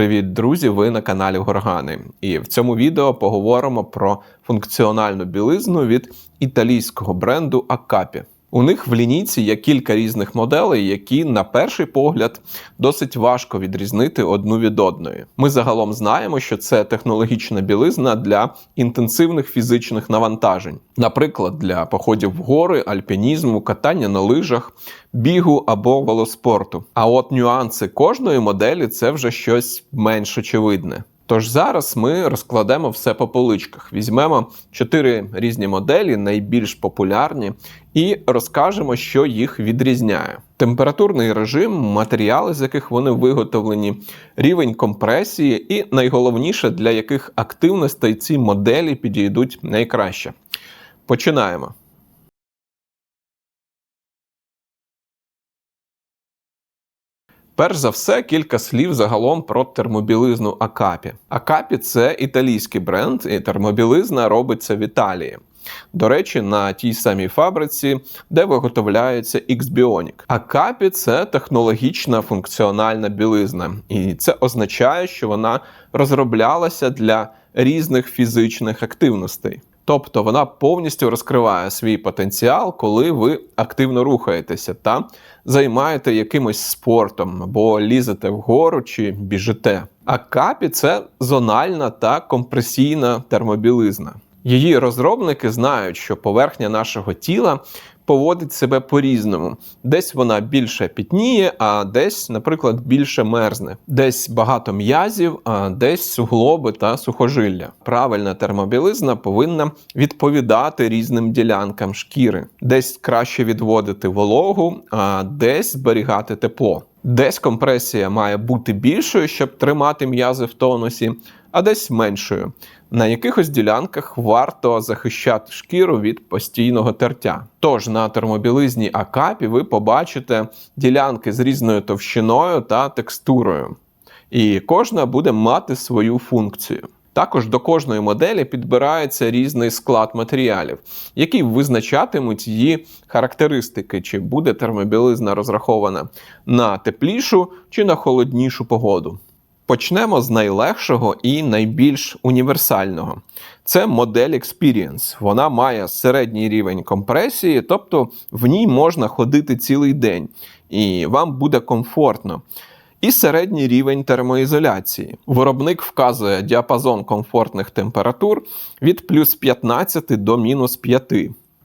Привіт, друзі! Ви на каналі Горгани. І в цьому відео поговоримо про функціональну білизну від італійського бренду Акапі. У них в лінійці є кілька різних моделей, які на перший погляд досить важко відрізнити одну від одної. Ми загалом знаємо, що це технологічна білизна для інтенсивних фізичних навантажень, наприклад, для походів в гори, альпінізму, катання на лижах, бігу або велоспорту. А от нюанси кожної моделі це вже щось менш очевидне. Тож зараз ми розкладемо все по поличках. Візьмемо чотири різні моделі, найбільш популярні, і розкажемо, що їх відрізняє. Температурний режим, матеріали, з яких вони виготовлені, рівень компресії, і найголовніше, для яких активностей ці моделі підійдуть найкраще. Починаємо. Перш за все, кілька слів загалом про термобілизну Акапі. Акапі це італійський бренд, і термобілизна робиться в Італії. До речі, на тій самій фабриці, де виготовляється X-Bionic. Акапі це технологічна функціональна білизна, і це означає, що вона розроблялася для різних фізичних активностей. Тобто вона повністю розкриває свій потенціал, коли ви активно рухаєтеся та займаєте якимось спортом або лізете вгору чи біжите. А капі це зональна та компресійна термобілизна. Її розробники знають, що поверхня нашого тіла поводить себе по-різному. Десь вона більше пітніє, а десь, наприклад, більше мерзне. Десь багато м'язів, а десь суглоби та сухожилля. Правильна термобілизна повинна відповідати різним ділянкам шкіри, десь краще відводити вологу, а десь зберігати тепло. Десь компресія має бути більшою, щоб тримати м'язи в тонусі, а десь меншою. На якихось ділянках варто захищати шкіру від постійного тертя. Тож на термобілизні Акапі ви побачите ділянки з різною товщиною та текстурою, і кожна буде мати свою функцію. Також до кожної моделі підбирається різний склад матеріалів, які визначатимуть її характеристики, чи буде термобілизна розрахована на теплішу чи на холоднішу погоду. Почнемо з найлегшого і найбільш універсального. Це модель Experience. Вона має середній рівень компресії, тобто в ній можна ходити цілий день, і вам буде комфортно. І середній рівень термоізоляції. Виробник вказує діапазон комфортних температур від плюс 15 до мінус 5.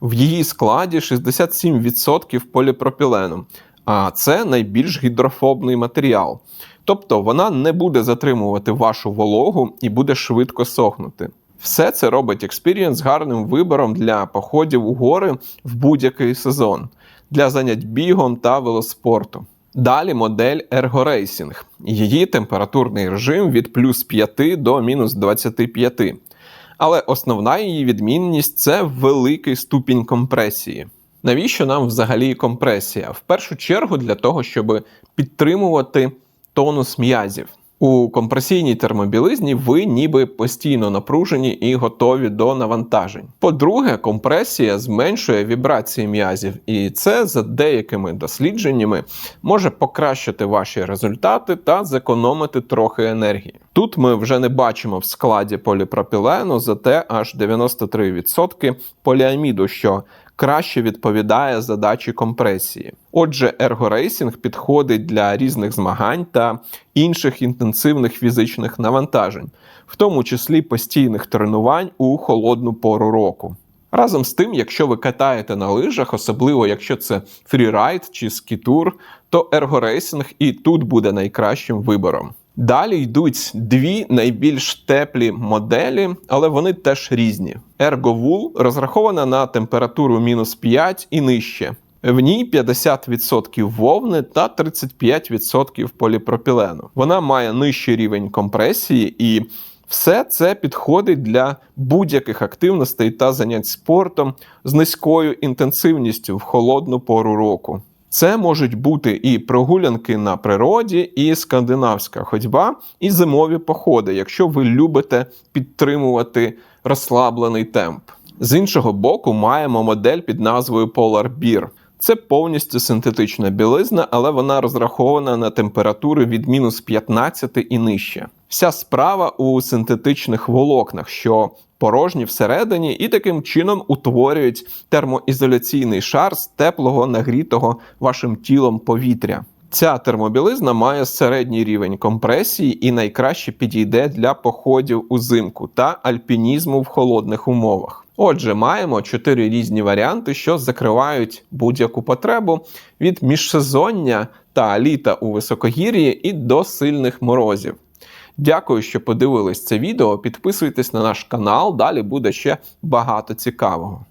В її складі 67% поліпропілену, а це найбільш гідрофобний матеріал. Тобто вона не буде затримувати вашу вологу і буде швидко сохнути. Все це робить Experience гарним вибором для походів у гори в будь-який сезон, для занять бігом та велоспорту. Далі модель Ergo Racing. Її температурний режим від плюс 5 до мінус 25. Але основна її відмінність це великий ступінь компресії. Навіщо нам взагалі компресія? В першу чергу для того, щоб підтримувати тонус м'язів. У компресійній термобілизні ви ніби постійно напружені і готові до навантажень. По-друге, компресія зменшує вібрації м'язів, і це за деякими дослідженнями може покращити ваші результати та зекономити трохи енергії. Тут ми вже не бачимо в складі поліпропілену, зате аж 93% поліаміду, що краще відповідає задачі компресії. Отже, ергорейсінг підходить для різних змагань та інших інтенсивних фізичних навантажень, в тому числі постійних тренувань у холодну пору року. Разом з тим, якщо ви катаєте на лижах, особливо якщо це фрірайд чи скітур, то ергорейсинг і тут буде найкращим вибором. Далі йдуть дві найбільш теплі моделі, але вони теж різні. Ergo розрахована на температуру мінус 5 і нижче. В ній 50% вовни та 35% поліпропілену. Вона має нижчий рівень компресії, і все це підходить для будь-яких активностей та занять спортом з низькою інтенсивністю в холодну пору року. Це можуть бути і прогулянки на природі, і скандинавська ходьба, і зимові походи, якщо ви любите підтримувати розслаблений темп. З іншого боку, маємо модель під назвою Polar Bear. Це повністю синтетична білизна, але вона розрахована на температури від мінус 15 і нижче. Вся справа у синтетичних волокнах, що порожні всередині, і таким чином утворюють термоізоляційний шар з теплого нагрітого вашим тілом повітря. Ця термобілизна має середній рівень компресії і найкраще підійде для походів узимку та альпінізму в холодних умовах. Отже, маємо чотири різні варіанти, що закривають будь-яку потребу від міжсезоння та літа у високогір'ї і до сильних морозів. Дякую, що подивились це відео. Підписуйтесь на наш канал, далі буде ще багато цікавого.